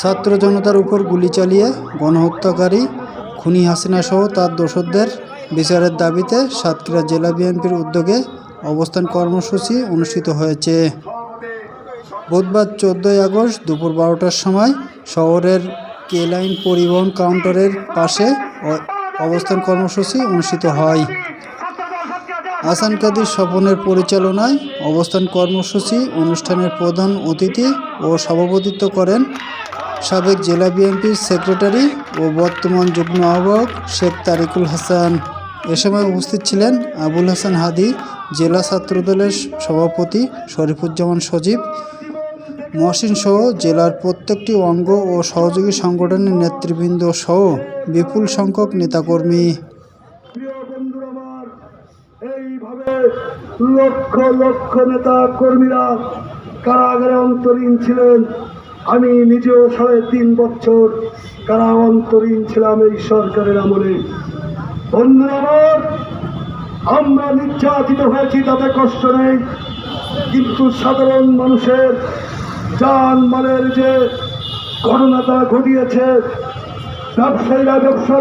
ছাত্র জনতার উপর গুলি চালিয়ে গণহত্যাকারী খুনি হাসিনা সহ তার দোসরদের বিচারের দাবিতে সাতক্ষীরা জেলা বিএনপির উদ্যোগে অবস্থান কর্মসূচি অনুষ্ঠিত হয়েছে। বুধবার চোদ্দোই আগস্ট দুপুর বারোটার সময় শহরের কে লাইন পরিবহন কাউন্টারের পাশে অবস্থান কর্মসূচি অনুষ্ঠিত হয়। আসান কাদির স্বপনের পরিচালনায় অবস্থান কর্মসূচি অনুষ্ঠানের প্রধান অতিথি ও সভাপতিত্ব করেন সাবেক জেলা বিএনপির সেক্রেটারি ও বর্তমান যুগ্ম আহ্বায়ক শেখ তারিকুল হাসান। এ সময় উপস্থিত ছিলেন আবুল হাসান হাদি, জেলা ছাত্রদলের সভাপতি শরীফুজ্জামান সজীব, মহসিন সহ জেলার প্রত্যেকটি অঙ্গ ও সহযোগী সংগঠনের নেতৃবৃন্দ সহ বিপুল সংখ্যক নেতাকর্মী। এইভাবে লক্ষ লক্ষ নেতা কর্মীরা কারাগারে অন্তরীণ ছিলেন। আমি নিজেও সাড়ে তিন বছর কারা অন্তরীণ ছিলাম এই সরকারের আমলে। বন্ধুরা, আমরা নির্যাতিত হয়েছি, তাতে কষ্ট নেই। কিন্তু সাধারণ মানুষের জান মালের যে ঘটনাটা ঘটিয়েছে, ব্যবসায়ীরা ব্যবসা